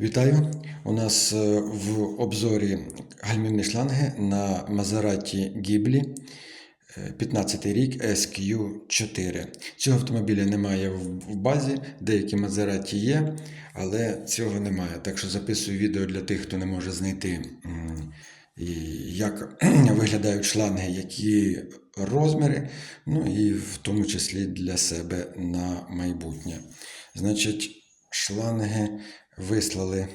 Вітаю! У нас е, в обзорі гальмівні шланги на Мазераті Гіблі 15 рік SQ4. Цього автомобіля немає в базі, деякі Мазераті є, але цього немає. Так що записую відео для тих, хто не може знайти, як виглядають шланги, які розміри, ну і в тому числі для себе на майбутнє. Значить, шланги вислали.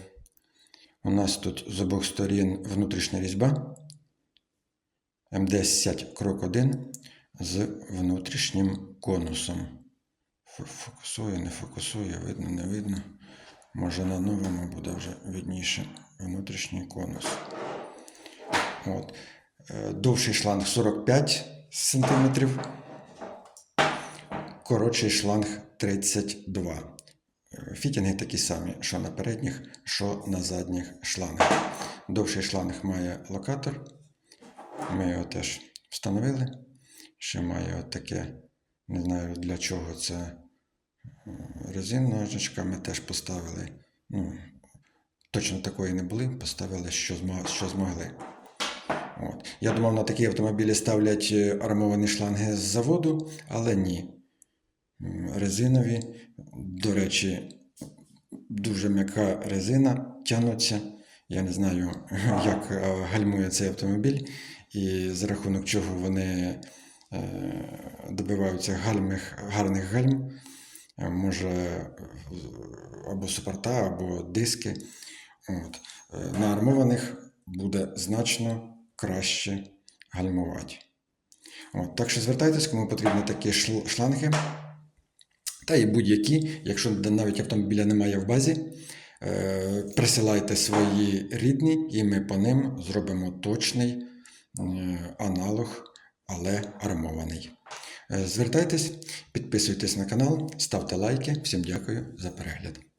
У нас тут з обох сторін внутрішня різьба. МД-70 крок 1 з внутрішнім конусом. Фокусує, не фокусує, видно, не видно. Може на новому буде вже видніше внутрішній конус. От. Е, Довший шланг 45 см, коротший шланг 32 Е, Фітінги такі самі, що на передніх, що на задніх шлангах. Довший шланг має локатор. Ми його теж встановили. Ще має отаке, не знаю для чого це е, резин ножичка. Ми теж поставили. Ну, точно такої не були, поставили, що, що змогли. От. Я думав, на такі автомобілі ставлять е, армовані шланги з заводу, але ні. Резинові, до речі, дуже м'яка резина тягнуться. Я не знаю, як е, гальмує цей автомобіль, і за рахунок чого вони е, добиваються гальмих, гарних гальм. Е, Може або супорта, або диски. От. На армованих буде значно краще гальмувати. От. Так що звертайтесь, кому потрібні такі шланги. Та і будь-які, якщо навіть автомобіля немає в базі, е, присилайте свої рідні, і ми по ним зробимо точний е, аналог, але армований. Е, Звертайтесь, підписуйтесь на канал, ставте лайки. Всім дякую за перегляд.